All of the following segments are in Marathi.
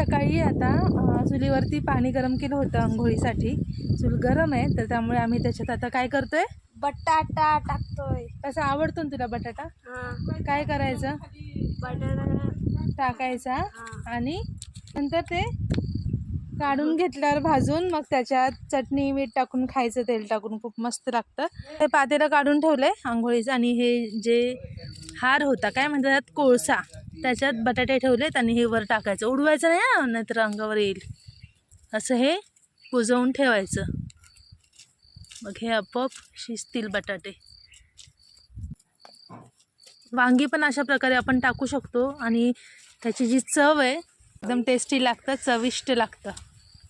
सकाळी आता चुलीवरती पाणी गरम केलं होतं आंघोळीसाठी. चूल गरम आहे तर त्यामुळे आम्ही त्याच्यात आता काय करतोय? बटाटा टाकतोय. कसा आवडतो ना तुला बटाटा? काय करायचं? बटाटा टाकायचा आणि नंतर ते काढून घेतल्यावर भाजून मग त्याच्यात चटणी मीठ टाकून खायचं तेल टाकून खूप मस्त लागतं. ते पातेलं काढून ठेवलंय आंघोळीचं आणि हे जे हार होता काय म्हणतात कोळसा. त्याच्यात बटाटे ठेवलेत आणि हे वर टाकायचं. उडवायचं नाही हा नाहीतर अंगावर येईल. असं हे कुजवून ठेवायचं. मग हे आपोआप शिजतील बटाटे. वांगी पण अशा प्रकारे आपण टाकू शकतो आणि त्याची जी चव आहे एकदम टेस्टी लागतं चविष्ट लागतं.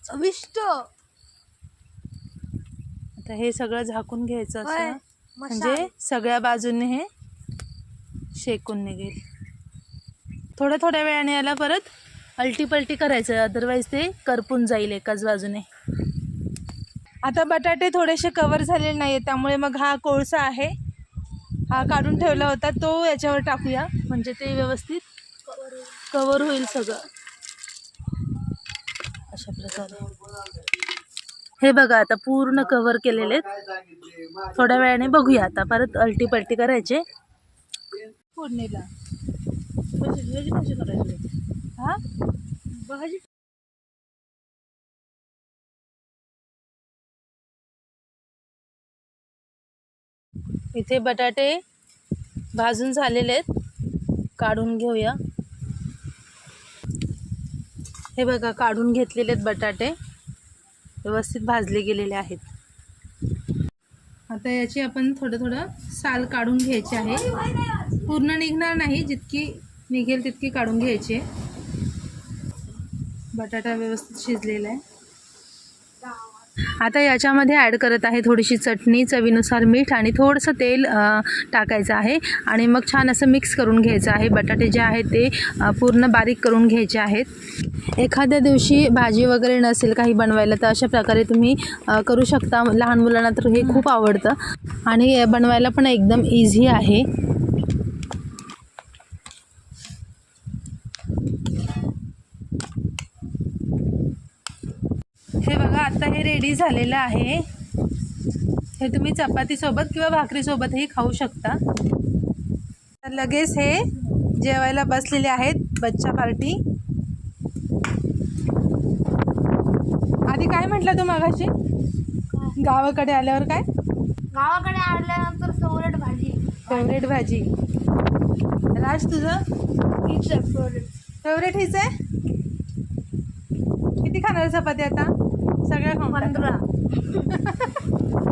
चविष्ट! आता हे सगळं झाकून घ्यायचं असं. म्हणजे सगळ्या बाजूने हे शेकून निघेल. थोड्या थोड्या वेळाने याला परत अलटी पलटी करायचं. अदरवाईज ते करपून जाईल एकाच बाजूने. आता बटाटे थोडेसे कवर झालेले नाही त्यामुळे मग हा कोळसा आहे. हा काढून ठेवला होता तो याच्यावर टाकूया. म्हणजे ते व्यवस्थित कवर होईल सगळं. अशा प्रकारे. हे बघा आता पूर्ण कवर केलेले आहेत. थोड्या वेळाने बघूया. आता परत अलटी पलटी करायचे. फोडणीला. करायची हा भाजी इथे बटाटे भाजून झालेले आहेत. काढून घेऊया. हे बघा काढून घेतलेले आहेत बटाटे. व्यवस्थित भाजले गेलेले आहेत. आता याची आपण थोडं थोडं साल काढून घ्यायची आहे. पूर्ण निघणार नाही जितकी निघेल तितकी काढून घ्यायची बटाटा व्यवस्थित शिजलेला आहे. आता याच्यामध्ये ॲड करत आहे थोडीशी चटणी चवीनुसार मीठ आणि थोडंसं तेल टाकायचं आहे. आणि मग छान असं मिक्स करून घ्यायचं आहे. बटाटे जे आहेत ते पूर्ण बारीक करून घ्यायचे आहेत. एखाद्या दिवशी भाजी वगैरे नसेल काही बनवायला तर अशा प्रकारे तुम्ही करू शकता. लहान मुलांना तर हे खूप आवडतं. आणि बनवायला पण एकदम इझी आहे. हे बघा आता हे रेडी झालेलं आहे. हे तुम्ही चपातीसोबत किंवा भाकरीसोबतही खाऊ शकता. तर लगेच हे जेवायला बसलेले आहेत बच्चा पार्टी आधी काय म्हटलं तू मागाशी? गावाकडे आल्यावर काय? गावाकडे आल्यानंतर फेवरेट भाजी. फेवरेट भाजी. राज तुझं? हीच फेवरेट फेवरेट हीच आहे? किती खाणार चपाती आता? सगळ्या. पंधरा